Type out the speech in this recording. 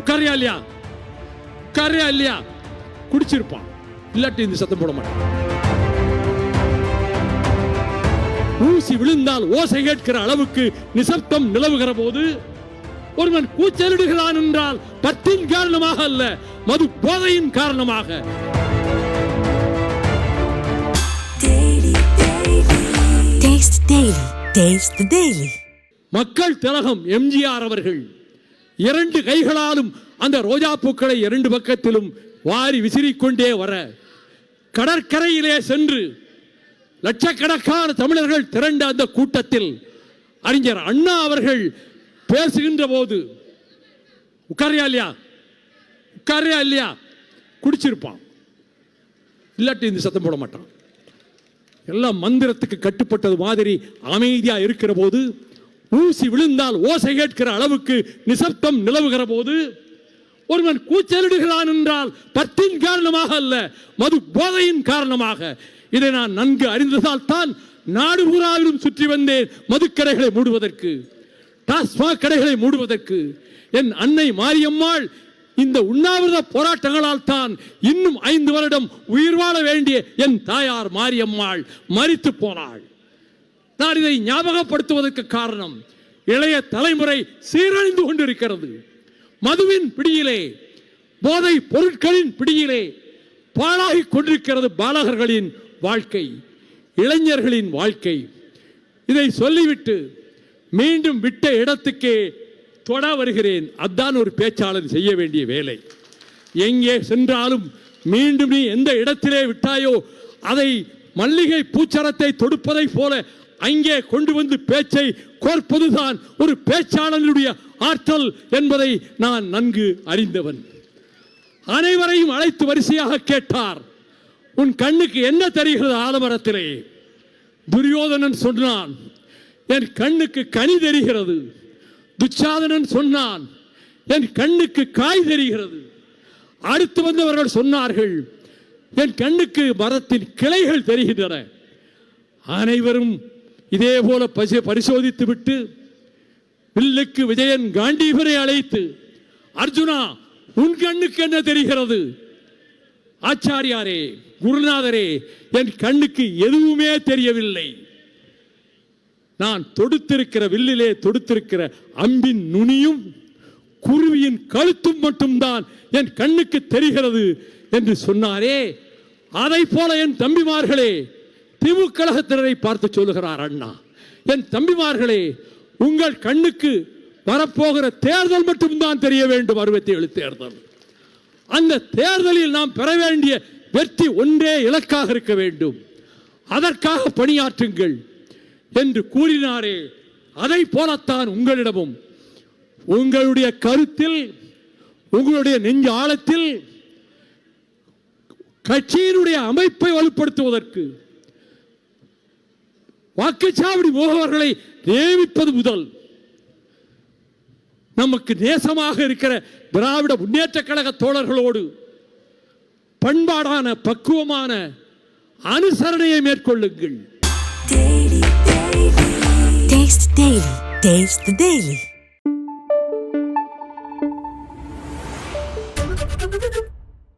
உட்காரியா இல்லையா உட்காரியா இல்லையா குடிச்சிருப்பான். இல்லாட்டி இந்த சத்தம் போட மாட்டான். ஊசி விழுந்தால் ஓசை கேட்கிற அளவுக்கு நிசப்தம் நிலவுகிற போது ஒருவன் கூச்சலிடுகிறான் என்றால் பத்தின் காரணமாக அல்ல மது போதையின் காரணமாக. மக்கள் திலகம் எம்ஜிஆர் அவர்கள். இரண்டு கைகளாலும் அந்த ரோஜா பூக்களை இரண்டு பக்கத்திலும் வாரி விசிறிக்கொண்டே வர கடற்கரையிலே சென்று லட்சக்கணக்கான தமிழர்கள் திரண்ட அந்த கூட்டத்தில் அறிஞர் அண்ணா அவர்கள் பேசுகின்ற போது உட்காரியா இல்லையா? உட்காரியா இல்லையா? குடிச்சிருப்பான். இல்லாட்டி இந்த சத்தம் போட மாட்டான். எல்லாம் மந்திரத்துக்கு கட்டுப்பட்டது மாதிரி அமைதியா இருக்கிற போது ஊசி விழுந்தால் ஓசை கேட்கிற அளவுக்கு நிசப்தம் நிலவுகிற போது ஒருவன் கூச்சலிடுகிறான் என்றால் பத்தின் காரணமாக அல்ல மது போதையின் காரணமாக. இதை நான் நன்கு அறிந்ததால் தான் நாடு பூராவிலும் சுற்றி வந்தேன் மதுக்கடைகளை மூடுவதற்கு டாஸ்மாக் கடைகளை மூடுவதற்கு. என் அன்னை மாரியம்மாள் இந்த உண்ணாவிரத போராட்டங்களால் தான் இன்னும் ஐந்து வருடம் உயிர் வாழ வேண்டிய என் தாயார் மாரியம்மாள் மறித்து போனாள். நான் இதை ஞாபகப்படுத்துவதற்கு காரணம் இளைய தலைமுறை சீரழிந்து கொண்டிருக்கிறது. மதுவின் பிடியிலே போதை பொருட்களின் பிடியிலே பாழாகிக் கொண்டிருக்கிறது பாலகர்களின் வாழ்க்கை இளைஞர்களின் வாழ்க்கை. இதை சொல்லிவிட்டு மீண்டும் விட்ட இடத்துக்கே தொட வருகிறேன். அதான் ஒரு பேச்சாளர் செய்ய வேண்டிய வேலை. எங்கே சென்றாலும் மீண்டும் நீ எந்த இடத்திலே விட்டாயோ அதை மல்லிகை பூச்சரத்தை தொடுப்பதை போல அங்கே கொண்டு வந்து பேச்சை கோர்ப்பதுதான் ஒரு பேச்சாளனுடைய ஆற்றல் என்பதை நான் நன்கு அறிந்தவன். அனைவரையும் அழைத்து வரிசையாக கேட்டார் உன் கண்ணுக்கு என்ன தெரிகிறது ஆலமரத்திலே? துரியோதனன் சொன்னான் என் கண்ணுக்கு கனி தெரிகிறது. துச்சாதனன் சொன்னான் என் கண்ணுக்கு காய் தெரிகிறது. அடுத்து வந்தவர்கள் சொன்னார்கள் என் கண்ணுக்கு மரத்தின் கிளைகள் தெரிகின்றன. அனைவரும் இதே போல பசி பரிசோதித்து விட்டு வில்லுக்கு விஜயன் காண்டீபரை அழைத்து அர்ஜுனா உன் கண்ணுக்கு என்ன தெரிகிறது? ஆச்சாரியாரே குருநாதரே என் கண்ணுக்கு எதுவுமே தெரியவில்லை. நான் தொடுத்திருக்கிற வில்லிலே தொடுத்திருக்கிற அம்பின் நுனியும் குருவியின் கழுத்தும் மட்டும்தான் என் கண்ணுக்கு தெரிகிறது என்று சொன்னாரே. அதை போல என் தம்பிமார்களே திமுக கழகத்தினரை பார்த்து சொல்லுகிறார் அண்ணா. என் தம்பிமார்களே உங்கள் கண்ணுக்கு வரப்போகிற தேர்தல் மட்டும்தான் தெரிய வேண்டும் அறுபத்தி ஏழு தேர்தல். அந்த தேர்தலில் நாம் பெற வேண்டிய வெற்றி ஒன்றே இலக்காக இருக்க வேண்டும். அதற்காக பணியாற்றுங்கள் என்று கூறினாரே. அதை போலத்தான் உங்களிடமும் உங்களுடைய கருத்தில் உங்களுடைய நெஞ்ச ஆழத்தில் கட்சியினுடைய அமைப்பை வலுப்படுத்துவதற்கு வாக்குச்சாவடி முகவர்களை நியமிப்பது முதல். நமக்கு நேசமாக இருக்கிற திராவிட முன்னேற்ற கழக தோழர்களோடு பண்பாடான பக்குவமான அனுசரணையை மேற்கொள்ளுங்கள். Taste